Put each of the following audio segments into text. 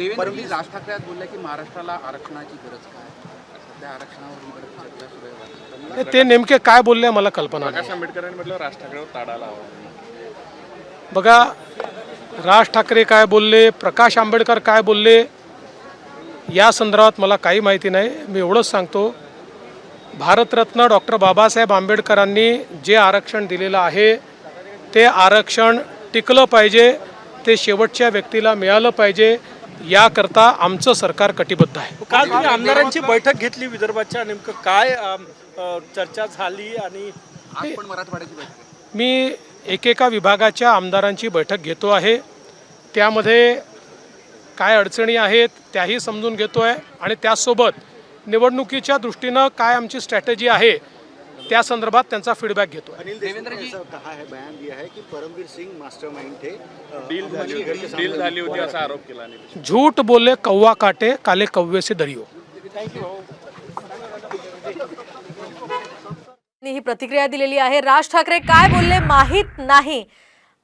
राज ठाकरे बोलले की महाराष्ट्राला आरक्षणाची गरज काय? सध्या आरक्षणावर बरंच चर्चा सुरू आहे. वाटतं. ते नेमके काय बोलले मला कल्पना नाही. प्रकाश आंबेडकरांनी म्हटलं राज ठाकरेवर ताडा लावा बघा राज ठाकरे काय बोलले प्रकाश आंबेडकर काय बोलले या संदर्भात मला काही माहिती नाही. मी एवढंच सांगतो भारतरत्न डॉक्टर बाबासाहेब आंबेडकरांनी जे आरक्षण दिलेलं आहे ते आरक्षण टिकलं पाहिजे ते शेवटच्या व्यक्तीला मिळालं पाहिजे याकरता आमचं सरकार कटिबद्ध आहे. काल तुम्ही आमदारांची बैठक घेतली विदर्भाच्या? नेमकं काय अम, अ, चर्चा झाली आणि आज पण मराठवाड्याची बैठक आहे. मी एकेका विभागाच्या आमदारांची बैठक घेतो आहे. त्यामध्ये काय अडचणी आहेत त्याही समजून घेतो आहे आणि त्याचसोबत निवडणुकीच्या दृष्टीनं काय आमची स्ट्रॅटेजी आहे त्या संदर्भात त्यांचा फीडबॅक घेतो आहे अनिल देशमुख ने ऐसा कहा है बयान दिया है कि परमवीर सिंह मास्टरमाइंड थे अ, डील झाली अपनी घर के होती. सामने डील झाली होती असा आरोप केला अनिल झूठ बोले कौवा काटे काले कौवे से ही प्रतिक्रिया दिलेली आहे. राज ठाकरे काय बोलले माहीत नाही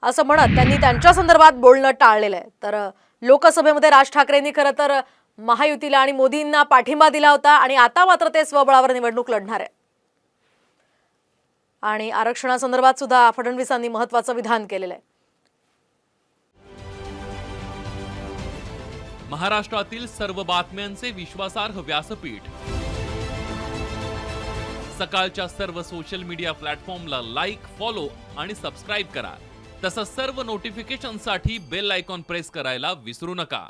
असं म्हणत त्यांनी त्यांच्या संदर्भात बोलणं टाळलेलं आहे. तर लोकसभेमध्ये राज ठाकरेंनी खरं तर महायुतीला आणि मोदींना पाठिंबा दिला होता आणि आता मात्र ते स्वबळावर निवडणूक लढणार आहे. आणि आरक्षणासंदर्भात सुद्धा फडणवीसांनी महत्वाचं विधान केलेलं आहे. महाराष्ट्रातील सर्व बातम्यांचे विश्वासार्ह व्यासपीठ. सकाळच्या सर्व सोशल मीडिया प्लॅटफॉर्मला लाईक फॉलो आणि सबस्क्राईब करा. तसंच सर्व नोटिफिकेशनसाठी बेल आयकॉन प्रेस करायला विसरू नका.